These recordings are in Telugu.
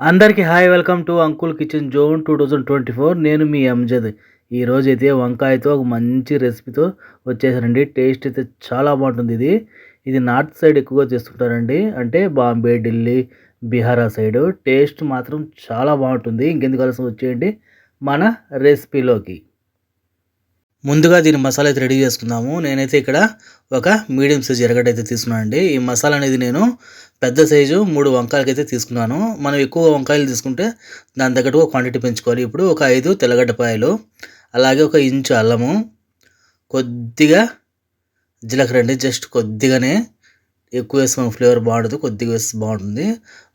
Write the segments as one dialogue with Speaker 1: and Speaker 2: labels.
Speaker 1: అందరికీ hi welcome to uncle kitchen zone two thousand twenty four. నేను మీ అంజద్. ఈరోజు అయితే వంకాయతో ఒక మంచి రెసిపీతో వచ్చేసానండి. టేస్ట్ అయితే చాలా బాగుంటుంది ఇది. ఇది నార్త్ సైడ్ ఎక్కువగా చేస్తుంటారండి అంటే బాంబే ఢిల్లీ బీహార్ ఆ సైడ్. టేస్ట్ మాత్రం చాలా బాగుంటుంది. ఇంకెందుకు కలిసి వచ్చేయండి మన రెసిపీలోకి. ముందుగా దీని మసాలా అయితే రెడీ చేసుకుందాము. నేనైతే ఇక్కడ ఒక మీడియం సైజ్ ఎరగడ్డ అయితే తీసుకున్నాను అండి. ఈ మసాలా అనేది నేను పెద్ద సైజు మూడు వంకాయలకి అయితే తీసుకున్నాను. మనం ఎక్కువ వంకాయలు తీసుకుంటే దాని తగ్గట్టుగా క్వాంటిటీ పెంచుకోవాలి. ఇప్పుడు ఒక ఐదు తెల్లగడ్డపాయలు అలాగే ఒక ఇంచు అల్లము కొద్దిగా జీలకర్ర అండి. జస్ట్ కొద్దిగానే ఎక్కువ వేసుకున్న ఫ్లేవర్ బాగుంటుంది కొద్దిగా వేస్తే బాగుంటుంది.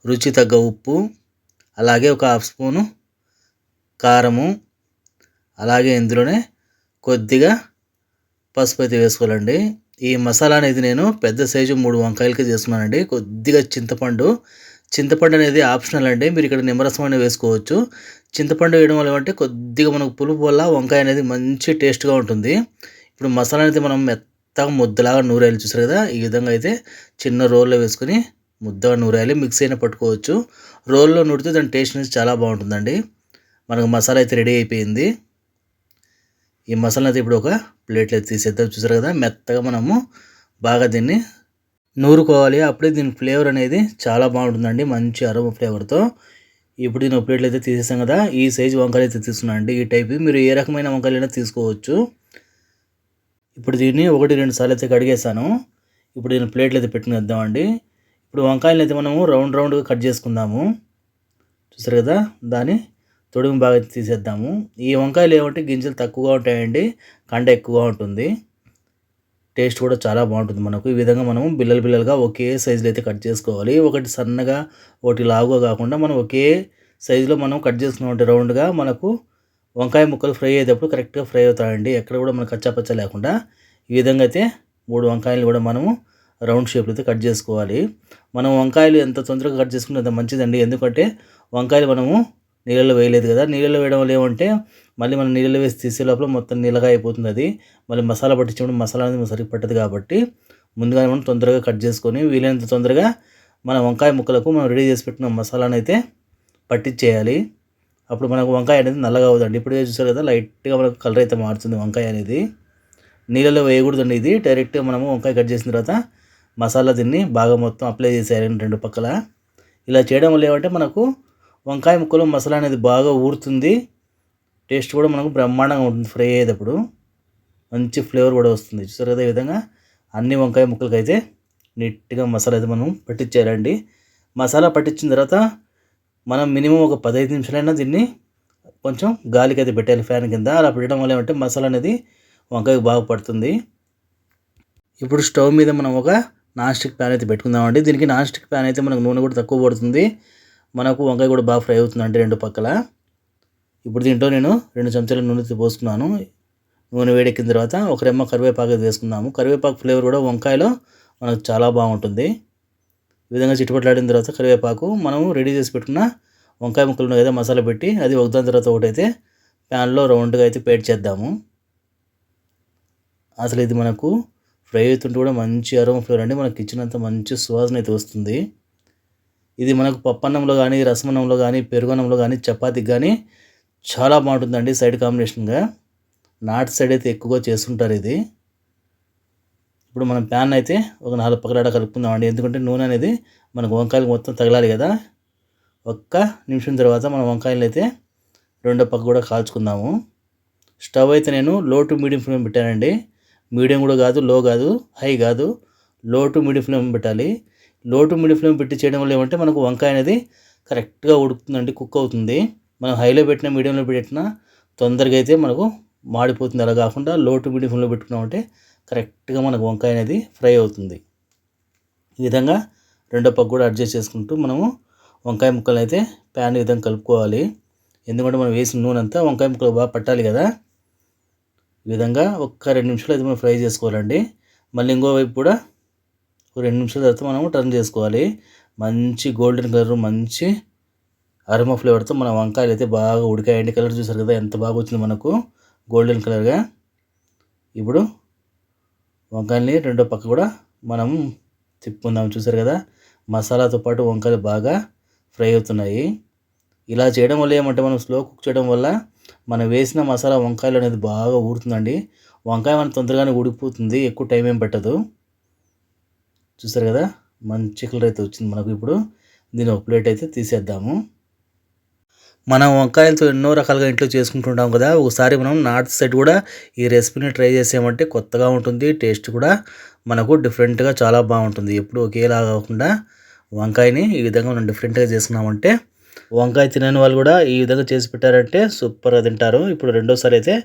Speaker 1: రుచి తగ్గ ఉప్పు అలాగే ఒక హాఫ్ స్పూను కారము అలాగే ఇందులోనే కొద్దిగా పసుపు అయితే వేసుకోవాలండి. ఈ మసాలా అనేది నేను పెద్ద సైజు మూడు వంకాయలకి చేసుకున్నానండి కొద్దిగా చింతపండు. చింతపండు అనేది ఆప్షనల్ అండి. మీరు ఇక్కడ నిమ్మరసం అనేది వేసుకోవచ్చు. చింతపండు వేయడం వల్ల అంటే కొద్దిగా మనకు పులుపు వల్ల వంకాయ అనేది మంచి టేస్ట్గా ఉంటుంది. ఇప్పుడు మసాలా అనేది మనం మెత్తగా ముద్దలాగా నూరేయాలి చూసారు కదా. ఈ విధంగా అయితే చిన్న రోల్లో వేసుకొని ముద్దగా నూరేయాలి. మిక్స్ అయినా పట్టుకోవచ్చు. రోల్లో నూరితే దాని టేస్ట్ అనేది చాలా బాగుంటుందండి. మనకు మసాలా అయితే రెడీ అయిపోయింది. ఈ మసాలా అయితే ఇప్పుడు ఒక ప్లేట్లో తీసేద్దాం. చూసారు కదా మెత్తగా మనము బాగా దీన్ని నూరుకోవాలి. అప్పుడే దీని ఫ్లేవర్ అనేది చాలా బాగుంటుందండి మంచి అరవ ఫ్లేవర్తో. ఇప్పుడు దీని ప్లేట్లు అయితే తీసేసాం కదా ఈ సైజు వంకాయలు అయితే తీసుకున్నాను అండి. ఈ టైప్ మీరు ఏ రకమైన వంకాయలైనా తీసుకోవచ్చు. ఇప్పుడు దీన్ని ఒకటి రెండు సార్లు అయితే కడిగేసాను. ఇప్పుడు దీని ప్లేట్లు అయితే పెట్టుకునేద్దామండి ఇప్పుడు వంకాయలు అయితే మనము రౌండ్ రౌండ్గా కట్ చేసుకుందాము. చూసారు కదా దాన్ని తొడుగు బాగా తీసేద్దాము. ఈ వంకాయలు ఏమంటే గింజలు తక్కువగా ఉంటాయండి. కండ ఎక్కువగా ఉంటుంది. టేస్ట్ కూడా చాలా బాగుంటుంది మనకు. ఈ విధంగా మనము బిల్లలు బిల్లలుగా ఒకే సైజులో అయితే కట్ చేసుకోవాలి. ఒకటి సన్నగా ఒకటి లావుగా కాకుండా మనం ఒకే సైజులో మనం కట్ చేసుకున్నామంటే రౌండ్గా మనకు వంకాయ ముక్కలు ఫ్రై అయ్యేటప్పుడు కరెక్ట్గా ఫ్రై అవుతాయండి. ఎక్కడ కూడా మనకు కచ్చాపచ్చ లేకుండా. ఈ విధంగా అయితే మూడు వంకాయలు కూడా మనము రౌండ్ షేప్లో అయితే కట్ చేసుకోవాలి. మనం వంకాయలు ఎంత తొందరగా కట్ చేసుకుంటే అంత మంచిదండి. ఎందుకంటే వంకాయలు మనము నీళ్ళలో వేయలేదు కదా. నీళ్ళలో వేయడం వల్ల ఏమంటే మళ్ళీ మనం నీళ్ళలో వేసి తీసే లోపల మొత్తం నీళ్ళగా అయిపోతుంది అది. మళ్ళీ మసాలా పట్టించినప్పుడు మసాలా అనేది సరిగ్గా పట్టదు కాబట్టి ముందుగా మనం తొందరగా కట్ చేసుకొని వీలైనంత తొందరగా మన వంకాయ ముక్కలకు మనం రెడీ చేసి పెట్టిన మసాలాను అయితే పట్టించేయాలి. అప్పుడు మనకు వంకాయ అనేది నల్లగా అవుతుంది ఇప్పుడు చూసారు కదా లైట్గా మనకు కలర్ అయితే మారుతుంది వంకాయ అనేది. నీళ్ళలో వేయకూడదండి ఇది. డైరెక్ట్గా మనము వంకాయ కట్ చేసిన తర్వాత మసాలా తిని బాగా మొత్తం అప్లై చేసేయాలి రెండు పక్కల. ఇలా చేయడం వల్ల ఏమంటే మనకు వంకాయ ముక్కలు మసాలా అనేది బాగా ఊరుతుంది. టేస్ట్ కూడా మనకు బ్రహ్మాండంగా ఉంటుంది ఫ్రై అయ్యేటప్పుడు. మంచి ఫ్లేవర్ కూడా వస్తుంది. చూసారు కదా ఈ విధంగా? అన్ని వంకాయ ముక్కలకి అయితే నీట్గా మసాలా అయితే మనం పట్టించేయాలండి. మసాలా పట్టించిన తర్వాత మనం మినిమం ఒక పదహైదు నిమిషాలైనా దీన్ని కొంచెం గాలికి అయితే పెట్టాలి ఫ్యాన్ కింద. అలా పెట్టడం వల్ల ఏమంటే మసాలా అనేది వంకాయకు బాగా పడుతుంది. ఇప్పుడు స్టవ్ మీద మనం ఒక నాన్ స్టిక్ ప్యాన్ అయితే పెట్టుకుందామండి. దీనికి నాన్ స్టిక్ ప్యాన్ అయితే మనకు నూనె కూడా తక్కువ పడుతుంది. మనకు వంకాయ కూడా బాగా ఫ్రై అవుతుందండి రెండు పక్కల. ఇప్పుడు దీంట్లో నేను రెండు చెంచాల నూనె పోసుకున్నాను. నూనె వేడెక్కిన తర్వాత ఒక రెమ్మ కరివేపాకు వేసుకుందాము కరివేపాకు ఫ్లేవర్ కూడా వంకాయలో మనకు చాలా బాగుంటుంది. ఈ విధంగా చిట్టుపట్లాడిన తర్వాత కరివేపాకు మనము రెడీ చేసి పెట్టుకున్న వంకాయ ముక్కలు అయితే మసాలా పెట్టి అది ఒకదాని తర్వాత ఒకటైతే ప్యాన్లో రౌండ్గా అయితే పేట్ చేద్దాము. అసలు ఇది మనకు ఫ్రై అవుతుంటే కూడా మంచి అరోమా ఫ్లేవర్ అండి. మనకి ఇచ్చినంత మంచి సువాసన అయితే వస్తుంది. ఇది మనకు పప్పన్నంలో కానీ రసమన్నంలో కానీ పెరుగన్నంలో కానీ చపాతీకి కానీ చాలా బాగుంటుందండి సైడ్ కాంబినేషన్గా. నార్త్ సైడ్ అయితే ఎక్కువగా చేస్తుంటారు ఇది. ఇప్పుడు మనం ప్యాన్ అయితే ఒక నాలుగు పక్కలాడ కలుపుకుందామండి. ఎందుకంటే నూనె అనేది మనకు వంకాయలు మొత్తం తగలాలి కదా. ఒక్క నిమిషం తర్వాత మనం వంకాయలు అయితే రెండో పక్క కూడా కాల్చుకుందాము. స్టవ్ అయితే నేను లో టు మీడియం ఫ్లేమ్ పెట్టానండి. మీడియం కూడా కాదు లో కాదు హై కాదు లో టు మీడియం ఫ్లేమ్ పెట్టాలి. లో టు మీడియం ఫ్లేమ్ పెట్టి చేయడం వల్ల ఏమంటే మనకు వంకాయ అనేది కరెక్ట్గా ఉడుకుతుందండి కుక్ అవుతుంది. మనం హైలో పెట్టిన మీడియంలో పెట్టినా తొందరగా అయితే మనకు మాడిపోతుంది. అలా కాకుండా లో టు మీడియం ఫ్లేమ్లో పెట్టుకున్నామంటే కరెక్ట్గా మనకు వంకాయ అనేది ఫ్రై అవుతుంది. ఈ విధంగా రెండో పక్క కూడా అడ్జస్ట్ చేసుకుంటూ మనము వంకాయ ముక్కలు అయితే ప్యాన్ విధంగా కలుపుకోవాలి. ఎందుకంటే మనం వేసిన నూనె అంతా వంకాయ ముక్కలు బాగా పట్టాలి కదా. ఈ విధంగా ఒక్క రెండు నిమిషాలు అయితే మనం ఫ్రై చేసుకోవాలండి. మళ్ళీ ఇంకో వైపు కూడా రెండు నిమిషాల తర్వాత మనం టర్న్ చేసుకోవాలి. మంచి గోల్డెన్ కలర్ మంచి అరమ ఫ్లేవర్తో మన వంకాయలు అయితే బాగా ఉడికాయండి. కలర్ చూసారు కదా ఎంత బాగా వచ్చింది మనకు గోల్డెన్ కలర్గా ఇప్పుడు వంకాయల్ని రెండో పక్క కూడా మనం తిప్పుకుందాం. చూసారు కదా మసాలాతో పాటు వంకాయలు బాగా ఫ్రై అవుతున్నాయి. ఇలా చేయడం వల్ల ఏమంటే మనం స్లో కుక్ చేయడం వల్ల మనం వేసిన మసాలా వంకాయలు అనేది బాగా ఊరుతుందండి. వంకాయ మనం తొందరగానే ఉడికిపోతుంది ఎక్కువ టైం ఏం పట్టదు. చూసారు కదా? మంచి కలర్ అయితే వచ్చింది మనకు ఇప్పుడు. దీన్ని ఒక ప్లేట్ అయితే తీసేద్దాము. మనం వంకాయలతో ఎన్నో రకాలుగా ఇంట్లో చేసుకుంటుంటాం కదా. ఒకసారి మనం నార్త్ సైడ్ కూడా ఈ రెసిపీని ట్రై చేసామంటే కొత్తగా ఉంటుంది టేస్ట్ కూడా మనకు డిఫరెంట్గా చాలా బాగుంటుంది. ఎప్పుడు ఒకేలా కాకుండా వంకాయని ఈ విధంగా మనం డిఫరెంట్గా చేసుకున్నామంటే వంకాయ తినని వాళ్ళు కూడా ఈ విధంగా చేసి పెట్టారంటే సూపర్గా తింటారు. ఇప్పుడు రెండోసారి అయితే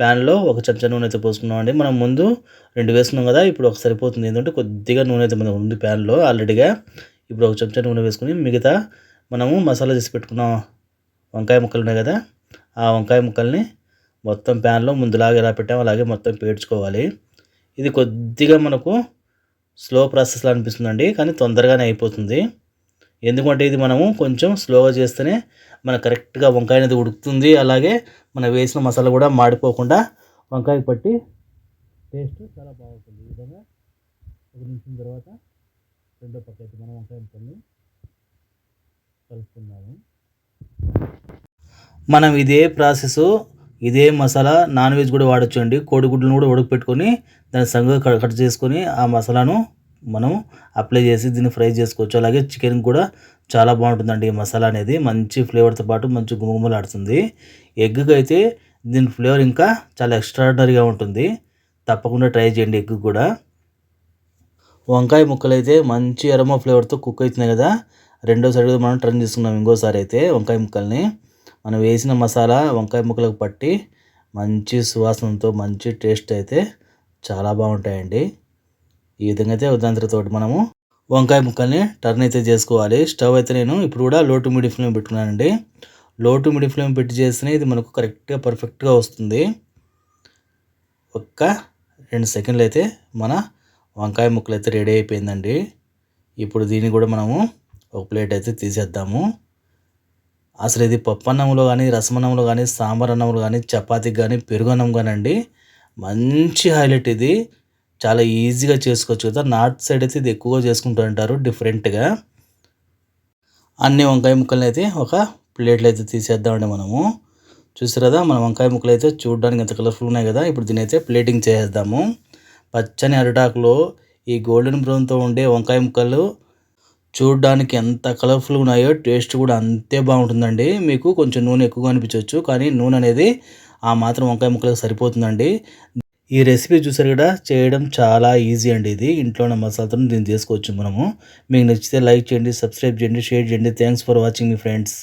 Speaker 1: ప్యాన్లో ఒక చెంచా నూనె అయితే పోసుకున్నామండి. మనం ముందు రెండు వేసుకున్నాం కదా ఇప్పుడు ఒక సరిపోతుంది. ఏంటంటే కొద్దిగా నూనె అయితే మనకు ఉంది ప్యాన్లో ఆల్రెడీగా. ఇప్పుడు ఒక చెంచా నూనె వేసుకుని మిగతా మనము మసాలా చేసి పెట్టుకున్నాం వంకాయ ముక్కలు ఉన్నాయి కదా ఆ వంకాయ ముక్కల్ని మొత్తం ప్యాన్లో ముందులాగా ఎలా పెట్టామో అలాగే మొత్తం పేడ్చుకోవాలి ఇది కొద్దిగా మనకు స్లో ప్రాసెస్లో అనిపిస్తుందండి కానీ తొందరగానే అయిపోతుంది. ఎందుకంటే ఇది మనము కొంచెం స్లోగా చేస్తేనే మన కరెక్ట్గా వంకాయ అనేది ఉడుకుతుంది. అలాగే మనం వేసిన మసాలా కూడా మాడిపోకుండా వంకాయ పట్టి టేస్ట్ చాలా బాగుంటుంది. ఈ విధంగా ఒక నిమిషం తర్వాత రెండో పక్క అయితే మనం వంకాయ ముక్కల్ని కలుపుకుందాము. మనం ఇదే ప్రాసెస్ ఇదే మసాలా నాన్ వెజ్ కూడా వాడచ్చు అండి కోడిగుడ్లను కూడా ఉడకపెట్టుకొని దాని సంగ కట్ చేసుకొని ఆ మసాలాను మనం అప్లై చేసి దీన్ని ఫ్రై చేసుకోవచ్చు. అలాగే చికెన్ కూడా చాలా బాగుంటుందండి ఈ మసాలా అనేది. మంచి ఫ్లేవర్తో పాటు మంచి గుమగుమలాడుతుంది. ఎగ్కి అయితే దీని ఫ్లేవర్ ఇంకా చాలా ఎక్స్ట్రాడినరీగా ఉంటుంది. తప్పకుండా ట్రై చేయండి ఎగ్ కూడా. వంకాయ ముక్కలు అయితే మంచి ఎరమో ఫ్లేవర్తో కుక్ అవుతున్నాయి కదా. రెండో సైడ్ మనం టర్న్ చేసుకున్నాం ఇంకోసారి అయితే వంకాయ ముక్కల్ని. మనం వేసిన మసాలా వంకాయ ముక్కలకు పట్టి మంచి సువాసనతో మంచి టేస్ట్ అయితే చాలా బాగుంటాయండి. ఈ విధంగా అయితే ఉదాంతరతో మనము వంకాయ ముక్కల్ని టర్న్ అయితే చేసుకోవాలి. స్టవ్ అయితే నేను ఇప్పుడు కూడా లో టు మీడియం ఫ్లేమ్ పెట్టుకున్నానండి. లో టు మీడియం ఫ్లేమ్ పెట్టి చేస్తేనే ఇది మనకు కరెక్ట్గా పర్ఫెక్ట్గా వస్తుంది. ఒక్క రెండు సెకండ్లు అయితే మన వంకాయ ముక్కలు అయితే రెడీ అయిపోయిందండి. ఇప్పుడు దీన్ని కూడా మనము ఒక ప్లేట్ అయితే తీసేద్దాము. అసలు ఇది పప్పు అన్నంలో కానీ రసమన్నంలో కానీ సాంబార్ అన్నంలో కానీ చపాతీకి కానీ పెరుగు అన్నం కానండి. మంచి హైలైట్ ఇది. చాలా ఈజీగా చేసుకోవచ్చు కదా. నార్త్ సైడ్ అయితే ఇది ఎక్కువగా చేసుకుంటూ ఉంటారు డిఫరెంట్గా అన్ని వంకాయ ముక్కల్ని అయితే ఒక ప్లేట్లో అయితే తీసేద్దామండి మనము. చూసారు కదా మన వంకాయ ముక్కలు అయితే చూడడానికి ఎంత కలర్ఫుల్ ఉన్నాయి కదా. ఇప్పుడు దీని అయితే ప్లేటింగ్ చేసేద్దాము. పచ్చని అరిటాకులో ఈ గోల్డెన్ బ్రౌన్తో ఉండే వంకాయ ముక్కలు చూడడానికి ఎంత కలర్ఫుల్గా ఉన్నాయో టేస్ట్ కూడా అంతే బాగుంటుందండి. మీకు కొంచెం నూనె ఎక్కువగా అనిపించవచ్చు కానీ నూనె అనేది ఆ మాత్రం వంకాయ ముక్కలకు సరిపోతుందండి. ఈ రెసిపీ చూసారు కూడా చేయడం చాలా ఈజీ అండి ఇది. ఇంట్లో ఉన్న మసాలాతో దీన్ని చేసుకోవచ్చు మనము. మీకు నచ్చితే లైక్ చేయండి సబ్స్క్రైబ్ చేయండి షేర్ చేయండి. థ్యాంక్స్ ఫర్ వాచింగ్ మీ ఫ్రెండ్స్